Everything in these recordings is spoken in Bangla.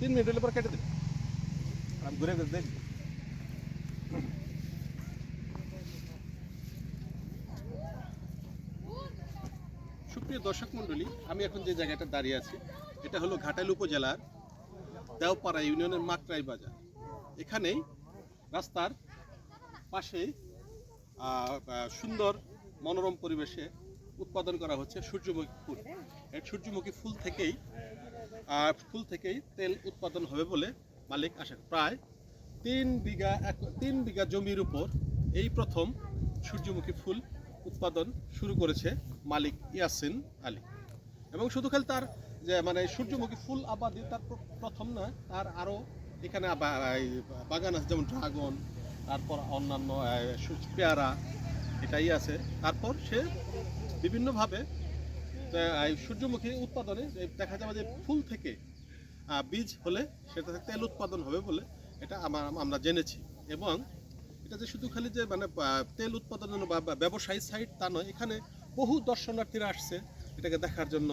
তিন মিনিট হলে পরে কেটে দেবে। আমি ঘুরে ঘুরে দেখব। সুপ্রিয় দর্শক মণ্ডলী, আমি এখন যে জায়গাটা দাঁড়িয়ে আছি, এটা হলো ঘাটাইল উপজেলার দেওপাড়া ইউনিয়নের মাকড়াই বাজার। এখানেই রাস্তার পাশে সুন্দর মনোরম পরিবেশে উৎপাদন করা হচ্ছে সূর্যমুখী ফুল। এই সূর্যমুখী ফুল থেকেই আর ফুল থেকেই তেল উৎপাদন হবে বলে মালিক আশা প্রায় তিন বিঘা এক, তিন বিঘা জমির উপর এই প্রথম সূর্যমুখী ফুল উৎপাদন শুরু করেছে মালিক ইয়াসিন আলী। এবং শুধু খালি তার যে মানে সূর্যমুখী ফুল আবাদি তার প্রথম না, তার আরও এখানে বাগান আছে, যেমন ড্রাগন, তারপর অন্যান্য পেয়ারা, এটাই আছে। তারপর সে বিভিন্নভাবে সূর্যমুখী উৎপাদনে দেখা যাবে যে ফুল থেকে বীজ হলে সেটা তেল উৎপাদন হবে বলে এটা আমার আমরা জেনেছি। এবং এটা যে শুধু খালি যে মানে তেল উৎপাদনের বা ব্যবসায়ী সাইট তা নয়, এখানে বহু দর্শনার্থীরা আসছে এটাকে দেখার জন্য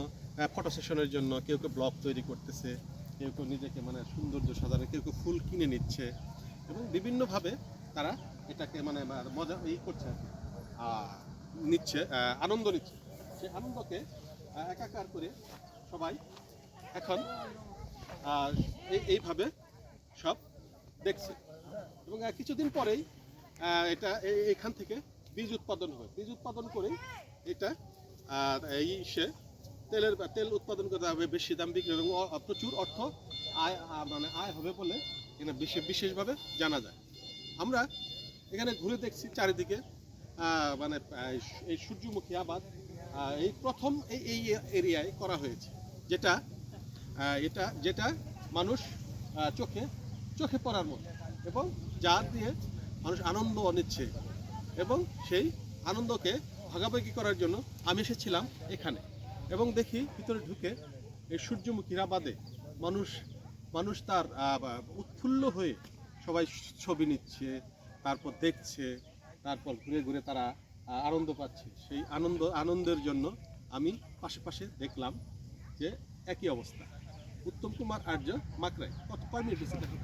ফটো সেশনের জন্য। কেউ কেউ ব্লগ তৈরি করতেছে, কেউ কেউ নিজেকে মানে সৌন্দর্য সাজানো, কেউ কেউ ফুল কিনে নিচ্ছে। এবং বিভিন্নভাবে তারা এটাকে মানে মজা ই করছে নিচ্ছে আনন্দ নিচ্ছে। সেই আনন্দকে একাকার করে সবাই এখন এই- এইভাবে সব দেখছে। এবং কিছুদিন পরেই এটা এখান থেকে বীজ উৎপাদন হয়। বীজ উৎপাদন করে এটা এই সে তেলের, তেল উৎপাদন করতে হবে, বেশি দাম বিক্রি এবং প্রচুর অর্থ আয় মানে আয় হবে বলে এখানে বিশেষ, বিশেষভাবে জানা যায়। আমরা এখানে ঘুরে দেখছি চারিদিকে মানে এই সূর্যমুখী আবাদ। এই প্রথম এই এই এরিয়ায় করা হয়েছে। যেটা এটা, যেটা মানুষ চোখে চোখে পড়ার মতো এবং যা দিয়ে মানুষ আনন্দ নিচ্ছে এবং সেই আনন্দকে ভাগাভাগি করার জন্য আমি এসেছিলাম এখানে এবং দেখি ভিতরে ঢুকে এই সূর্যমুখীর আবাদে মানুষ মানুষ তার উৎফুল্ল হয়ে সবাই ছবি নিচ্ছে, তারপর দেখছে, তারপর ঘুরে ঘুরে তারা আনন্দ পাচ্ছি সেই আনন্দ, আনন্দের জন্য আমি পাশে পাশে দেখলাম যে একই অবস্থা উত্তম কুমার আর্য মাকড়ায় কত কয় মিনিট হয়েছে দেখো?